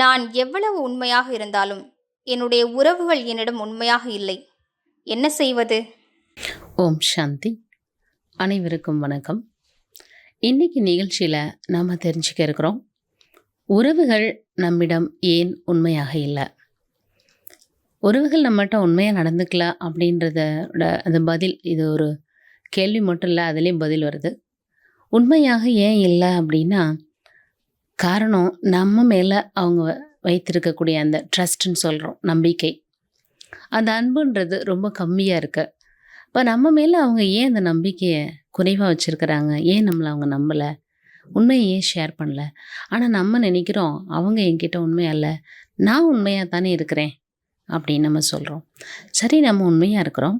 நான் எவ்வளவு உண்மையாக இருந்தாலும் என்னுடைய உறவுகள் என்னிடம் உண்மையாக இல்லை. என்ன செய்வது? ஓம் சாந்தி. அனைவருக்கும் வணக்கம். இன்னைக்கு நிகழ்ச்சியில் நாம் தெரிஞ்சுக்க இருக்கிறோம் உறவுகள் நம்மிடம் ஏன் உண்மையாக இல்லை? உறவுகள் நம்மகிட்ட உண்மையாக நடந்துக்கல அப்படின்றதோட அந்த பதில் இது ஒரு கேள்வி மட்டும் இல்லை அதுலேயும் பதில் வருது. உண்மையாக ஏன் இல்லை அப்படின்னா காரணம் நம்ம மேலே அவங்க வைத்திருக்கக்கூடிய அந்த ட்ரஸ்ட்னு சொல்கிறோம் நம்பிக்கை. அந்த அன்புன்றது ரொம்ப கம்மியாக இருக்கு. இப்போ நம்ம மேலே அவங்க ஏன் அந்த நம்பிக்கையை குறைவாக வச்சுருக்கிறாங்க? ஏன் நம்மளை அவங்க நம்பலை? உண்மையை ஏன் ஷேர் பண்ணல? ஆனால் நம்ம நினைக்கிறோம் அவங்க என்கிட்ட உண்மையாக இல்லை நான் உண்மையாக தானே இருக்கிறேன் அப்படின்னு நம்ம சொல்கிறோம் சரி நம்ம உண்மையாக இருக்கிறோம்.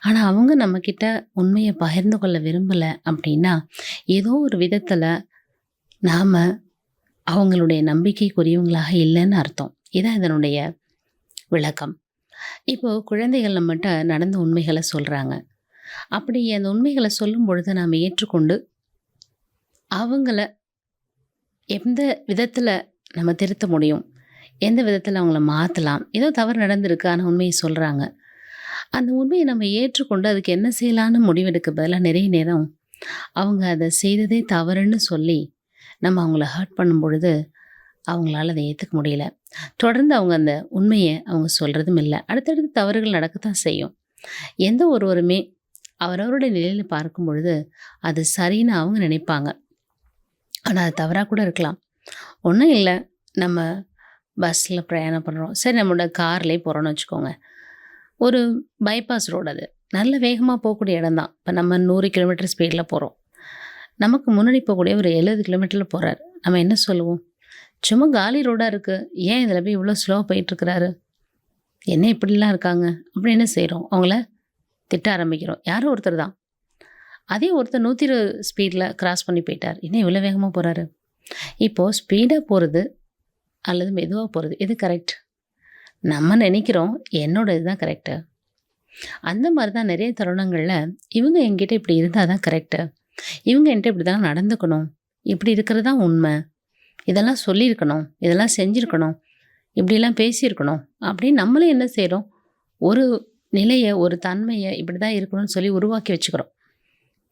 ஆனால் அவங்க நம்மக்கிட்ட உண்மையை பகிர்ந்து கொள்ள விரும்பலை அப்படின்னா ஏதோ ஒரு விதத்தில் நாம் அவங்களுடைய நம்பிக்கைக்குரியவங்களாக இல்லைன்னு அர்த்தம். இதான் இதனுடைய விளக்கம். இப்போது குழந்தைகள் நம்மகிட்ட நடந்த உண்மைகளை சொல்கிறாங்க அப்படி அந்த உண்மைகளை சொல்லும் பொழுது நாம் ஏற்றுக்கொண்டு அவங்கள எந்த விதத்தில் நம்ம திருத்த முடியும்? எந்த விதத்தில் அவங்கள மாற்றலாம் ஏதோ தவறு நடந்திருக்கு ஆனால் உண்மையை சொல்கிறாங்க அந்த உண்மையை நம்ம ஏற்றுக்கொண்டு அதுக்கு என்ன செய்யலான்னு முடிவெடுக்க பதிலாக நிறைய நேரம் அவங்க அதை செய்ததே தவறுன்னு சொல்லி நம்ம அவங்கள ஹர்ட் பண்ணும் பொழுது அவங்களால அதை ஏற்றுக்க முடியல. தொடர்ந்து அவங்க அந்த உண்மையை அவங்க சொல்கிறதும் இல்லை. அடுத்தடுத்து தவறுகள் நடக்கத்தான் செய்யும். எந்த ஒருவருமே அவரவருடைய நிலையில் பார்க்கும் பொழுது அது சரின்னு அவங்க நினைப்பாங்க. ஆனால் அது தவறாக கூட இருக்கலாம். ஒன்றும் இல்லை. நம்ம பஸ்ஸில் பிரயாணம் பண்ணுறோம் சரி நம்மளோட கார்லேயே போகிறோன்னு வச்சுக்கோங்க. ஒரு பைபாஸ் ரோடு அது. நல்ல வேகமாக போகக்கூடிய இடம் தான் இப்போ நம்ம நூறு கிலோமீட்டர் ஸ்பீடில் போகிறோம் நமக்கு முன்னாடி போகக்கூடிய ஒரு எழுபது கிலோமீட்டரில் போகிறார் நம்ம என்ன சொல்லுவோம்? சும்மா காலி ரோடாக இருக்குது ஏன் இதில் போய் இவ்வளோ ஸ்லோவாக போயிட்டுருக்கிறாரு என்ன இப்படிலாம் இருக்காங்க? அப்படின்னு என்ன செய்கிறோம் அவங்கள திட்ட ஆரம்பிக்கிறோம். யாரோ ஒருத்தர் தான். அதே ஒருத்தர் நூற்றி இருபது ஸ்பீடில் கிராஸ் பண்ணி போயிட்டார். என்ன இவ்வளோ வேகமாக போகிறாரு இப்போது ஸ்பீடாக போகிறது அல்லது மெதுவாக போகிறது இது கரெக்ட் நம்ம நினைக்கிறோம் என்னோட இதுதான் கரெக்டு அந்த மாதிரி தான் நிறைய தருணங்களில் இவங்க எங்கிட்ட இப்படி இருந்தால் தான் கரெக்டு இவங்க என்கிட்ட இப்படி தான் நடந்துக்கணும். இப்படி இருக்கிறது தான் உண்மை. இதெல்லாம் சொல்லியிருக்கணும். இதெல்லாம் செஞ்சுருக்கணும். இப்படிலாம் பேசியிருக்கணும். அப்படின்னு நம்மளே என்ன செய்கிறோம் ஒரு நிலையை ஒரு தன்மையை இப்படி தான் இருக்கணும்னு சொல்லி உருவாக்கி வச்சுக்கிறோம்.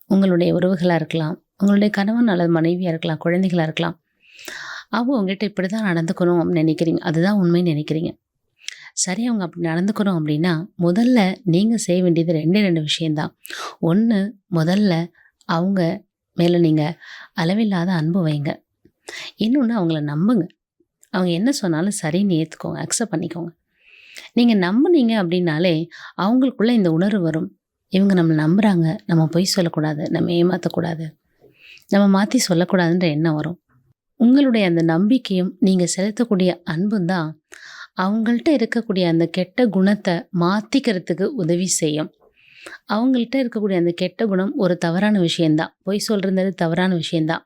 உங்களுடைய உறவுகளாக இருக்கலாம். உங்களுடைய கணவன் அல்லது மனைவியாக இருக்கலாம். குழந்தைகளாக இருக்கலாம். அவங்க உங்ககிட்ட இப்படி தான் நடந்துக்கணும் அப்படின்னு நினைக்கிறீங்க. அதுதான் உண்மைன்னு நினைக்கிறீங்க. சரி அவங்க அப்படி நடந்துக்கணும் அப்படின்னா முதல்ல நீங்கள் செய்ய வேண்டியது ரெண்டே ரெண்டு விஷயந்தான் ஒன்று முதல்ல அவங்க மேலே நீங்கள் அளவில்லாத அன்பு வைங்க. இன்னொன்று அவங்கள நம்புங்க. அவங்க என்ன சொன்னாலும் சரின்னு ஏற்றுக்கோங்க அக்செப்ட் பண்ணிக்கோங்க. நீங்கள் நம்புனீங்க அப்படின்னாலே அவங்களுக்குள்ள இந்த உணர்வு வரும். இவங்க நம்மளை நம்புகிறாங்க நம்ம பொய் சொல்லக்கூடாது. நம்ம ஏமாற்றக்கூடாது நம்ம மாற்றி சொல்லக்கூடாதுன்ற எண்ணம் வரும். உங்களுடைய அந்த நம்பிக்கையும் நீங்கள் செலுத்தக்கூடிய அன்பும் தான் அவங்கள்ட்ட இருக்கக்கூடிய அந்த கெட்ட குணத்தை மாற்றிக்கிறதுக்கு உதவி செய்யும். அவங்கள்ட்ட இருக்கக்கூடிய அந்த கெட்ட குணம் ஒரு தவறான விஷயந்தான் பொய் சொல்கிறது தவறான விஷயந்தான்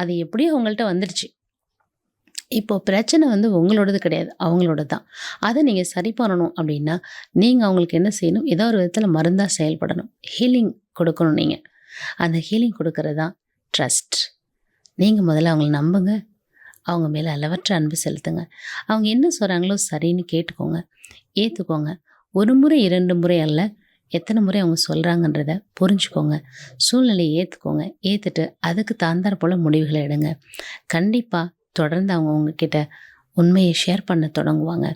அது எப்படியும் அவங்கள்ட்ட வந்துடுச்சு. இப்போ பிரச்சனை வந்து உங்களோடது கிடையாது அவங்களோட தான் அதை நீங்கள் சரி பண்ணணும் அப்படின்னா நீங்கள் அவங்களுக்கு என்ன செய்யணும்? ஏதோ ஒரு விதத்தில் மருந்தாக செயல்படணும். ஹீலிங் கொடுக்கணும் நீங்கள் அந்த ஹீலிங் கொடுக்கறது தான் ட்ரஸ்ட் நீங்கள் முதல்ல அவங்கள நம்புங்க. அவங்க மேலே அளவற்ற அன்பு செலுத்துங்க. அவங்க என்ன சொல்கிறாங்களோ சரின்னு கேட்டுக்கோங்க. ஏற்றுக்கோங்க ஒரு முறை இரண்டு முறை அல்ல. எத்தனை முறை அவங்க சொல்கிறாங்கன்றத புரிஞ்சுக்கோங்க. சூழ்நிலையை ஏற்றுக்கோங்க ஏற்றுட்டு அதுக்கு தாந்தார் போல் முடிவுகளை எடுங்க. கண்டிப்பாக தொடர்ந்து அவங்க உங்ககிட்ட உண்மையை ஷேர் பண்ண தொடங்குவாங்க.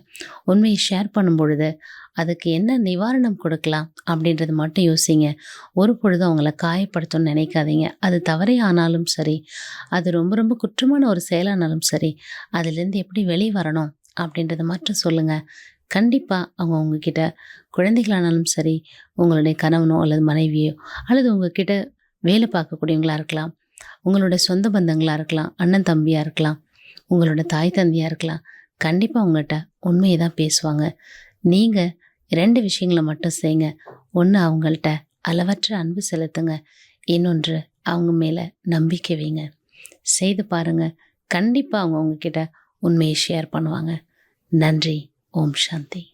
உண்மையை ஷேர் பண்ணும் பொழுது அதுக்கு என்ன நிவாரணம் கொடுக்கலாம் அப்படின்றது மட்டும் யோசிங்க. ஒரு பொழுதும் அவங்கள காயப்படுத்தணும்னு நினைக்காதீங்க. அது தவறே ஆனாலும் சரி அது ரொம்ப ரொம்ப குற்றமான ஒரு செயலானாலும் சரி அதுலேருந்து எப்படி வெளியே வரணும் அப்படின்றத மட்டும் சொல்லுங்கள் கண்டிப்பாக அவங்க உங்ககிட்ட குழந்தைகளானாலும் சரி உங்களுடைய கணவனோ அல்லது மனைவியோ அல்லது உங்ககிட்ட வேலை பார்க்கக்கூடியவங்களாக இருக்கலாம் உங்களோட சொந்த பந்தங்களாக இருக்கலாம் அண்ணன் தம்பியாக இருக்கலாம் உங்களோட தாய் தந்தையாக இருக்கலாம் கண்டிப்பாக உங்கள்கிட்ட உண்மையை தான் பேசுவாங்க. நீங்கள் ரெண்டு விஷயங்களை மட்டும் செய்யுங்க ஒன்று அவங்கள்ட்ட அளவற்ற அன்பு செலுத்துங்க. இன்னொன்று அவங்க மேலே நம்பிக்கை வைங்க. செய்து பாருங்கள் கண்டிப்பாக அவங்க உங்ககிட்ட உண்மையை ஷேர் பண்ணுவாங்க. நன்றி. ஓம் சாந்தி